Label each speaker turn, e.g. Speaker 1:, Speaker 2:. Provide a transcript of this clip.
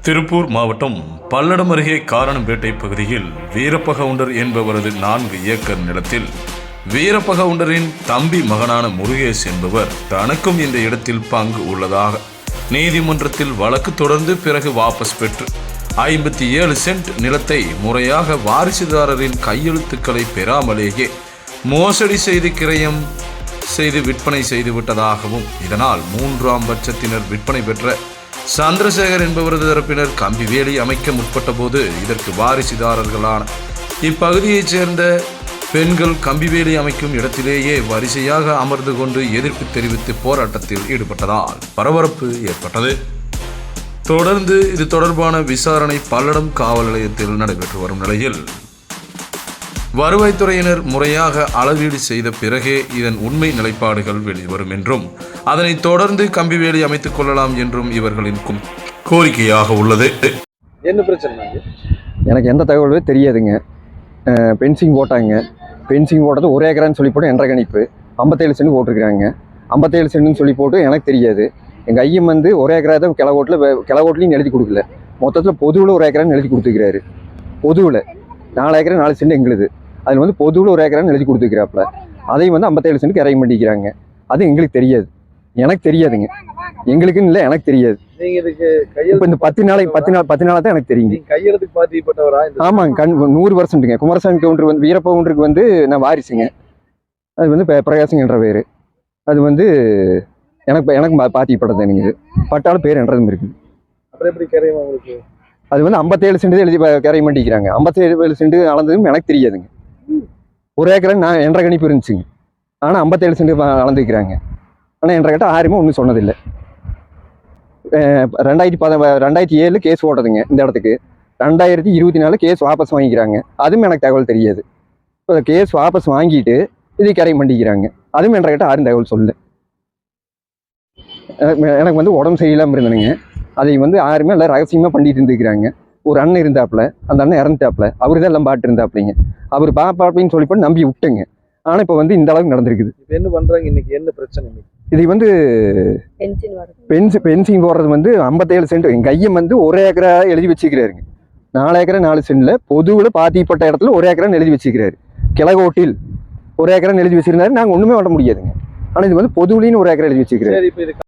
Speaker 1: திருப்பூர் மாவட்டம் பல்லடம் அருகே காரணம்பேட்டை பகுதியில் வீரப்பகவுண்டர் என்பவரது நான்கு ஏக்கர் நிலத்தில் வீரப்பகவுண்டரின் தம்பி மகனான முருகேஷ் என்பவர் தனக்கும் இந்த இடத்தில் பங்கு உள்ளதாக நீதிமன்றத்தில் வழக்கு தொடர்ந்து பிறகு வாபஸ் பெற்று ஐம்பத்தி ஏழு சென்ட் நிலத்தை முறையாக வாரிசுதாரரின் கையெழுத்துக்களை பெறாமலேயே மோசடி செய்து கிரயம் செய்து விற்பனை செய்துவிட்டதாகவும் இதனால் மூன்றாம் பட்சத்தினர் விற்பனை பெற்ற சந்திரசேகர் என்பவரது தரப்பினர் கம்பி வேலி அமைக்க முற்பட்ட போது இதற்கு வாரிசுதாரர்களான இப்பகுதியைச் சேர்ந்த பெண்கள் கம்பி வேலி அமைக்கும் இடத்திலேயே வரிசையாக அமர்ந்து கொண்டு எதிர்ப்பு தெரிவித்து போராட்டத்தில் ஈடுபட்டதால் பரபரப்பு ஏற்பட்டது. தொடர்ந்து இது தொடர்பான விசாரணை பல்லடம் காவல் நிலையத்தில் நடைபெற்று வரும் நிலையில் வருவாய்த்துறையினர் முறையாக அளவீடு செய்த பிறகே இதன் உண்மை நிலைப்பாடுகள் வெளிவரும் என்றும் அதனைத் தொடர்ந்து கம்பிவேலி அமைத்துக் கொள்ளலாம் என்றும் இவர்களின் கோரிக்கையாக உள்ளது.
Speaker 2: என்ன பிரச்சனை
Speaker 3: எனக்கு எந்த தகவலுமே தெரியாதுங்க. பென்சிங் போட்டாங்க. பென்சிங் போட்டது ஒரு ஏக்கரான்னு சொல்லி போட்டு என்ற கணிப்பு. ஐம்பத்தேழு சென்ட் போட்டிருக்கிறாங்க. ஐம்பத்தேழு சென்ட்னு சொல்லி போட்டு எனக்கு தெரியாது. எங்கள் ஐயம் வந்து ஒரு ஏக்கரா தான் கிளவோட்டில் கிளவோட்லையும் எழுதி கொடுக்கல. மொத்தத்தில் பொதுவில் ஒரு ஏக்கரான்னு எழுதி கொடுத்துக்கிறாரு. பொதுவில். நாலு ஏக்கரா நாலு சென்ட் எங்களுது. அதில் வந்து பொதுவில் ஒரு ஏக்கரான்னு எழுதி கொடுத்துக்கிறாப்புல அதையும் வந்து ஐம்பத்தேழு சென்ட் இறங்கி பண்ணிக்கிறாங்க அது எங்களுக்கு தெரியாது. எனக்கு தெரியாதுங்க. எங்களுக்குன்னு இல்லை எனக்கு தெரியாது. இப்போ இந்த பத்து நாளைக்கு பத்து நாள் பத்து நாளாக தான் எனக்கு தெரியுங்க.
Speaker 2: கையெழுத்துக்கு பாதிக்கப்பட்டவரா
Speaker 3: ஆமாங்க கண் நூறு பர்சன்ட்டுங்க குமாரசாமி கவுண்டர் வந்து வீரப்ப கவுண்டருக்கு வந்து நான் வாரிசுங்க. அது வந்து ப- பிரகாசம் என்ற பேர். அது வந்து எனக்கு எனக்கு பா- பாத்தியப்பட்டது எனக்கு பட்டாலும் பேர் என்றதும் இருக்குது
Speaker 2: அப்புறம் எப்படி கரையும் உங்களுக்கு?
Speaker 3: அது வந்து ஐம்பத்தேழு சென்ட் எழுதி ப- கரை பண்ணிக்கிறாங்க. ஐம்பத்தேழு சென்ட் அளந்ததும் எனக்கு தெரியாதுங்க. ஒரு ஏக்கர் நான் என்ற கணிப்பு இருந்துச்சுங்க ஆனால் ஐம்பத்தேழு சென்ட் வளர்ந்துருக்கிறாங்க ஆனால் என்ற கிட்ட யாருமே ஒன்றும் சொன்னதில்லை. ரெண்டாயிரத்தி பத ரெண்டாயிரத்தி ஏழு கேஸ் ஓட்டதுங்க இந்த இடத்துக்கு. ரெண்டாயிரத்தி இருபத்தி நாலு கேஸ் வாபஸ் வாங்கிக்கிறாங்க. அதுவும் எனக்கு தகவல் தெரியாது. இப்போ கேஸ் வாபஸ் வாங்கிட்டு இது கரை பண்ணிக்கிறாங்க அதுவும் என்ற கிட்ட யாரும் தகவல் சொல்லு எனக்கு- எனக்கு வந்து உடம்பு சரியில்லாமல் இருந்தனுங்க அதை வந்து யாருமே எல்லாம் ரகசியமாக பண்ணிட்டு இருந்துக்கிறாங்க ஒரு அண்ணன் இருந்தாப்புல அந்த அண்ணன் இறந்துட்டாப்புல அவரு தான் எல்லாம் பாட்டு இருந்தாப்புலைங்க. அவர் பாப்பாப்பின்னு சொல்லி போட்டு நம்பி விட்டுங்க. ஆனால் இப்போ வந்து இந்த அளவுக்கு நடந்திருக்குது.
Speaker 2: இப்ப என்ன பண்றாங்க? இன்னைக்கு என்ன பிரச்சனை இன்னைக்கு?
Speaker 3: இது வந்து
Speaker 4: பென்ஷன் வருது
Speaker 3: பென்சி பென்சிங் போடுறது வந்து ஐம்பத்தேழு சென்ட் எங்கள் ஐயம் வந்து ஒரு ஏக்கரா எழுதி வச்சுக்கிறாருங்க நாலு ஏக்கரா நாலு சென்ட்ல பொதுவில் பாத்திப்பட்ட இடத்துல ஒரு ஏக்கரான்னு எழுதி வச்சுக்கிறாரு கிழகோட்டில் ஒரு ஏக்கரான்னு எழுதி வச்சிருந்தாரு. நாங்கள் ஒன்றுமே பண்ண முடியாதுங்க. ஆனால் இது வந்து பொதுவிலின்னு ஒரு ஏக்கரா எழுதி வச்சுக்கிறாரு
Speaker 2: சரி இப்ப இது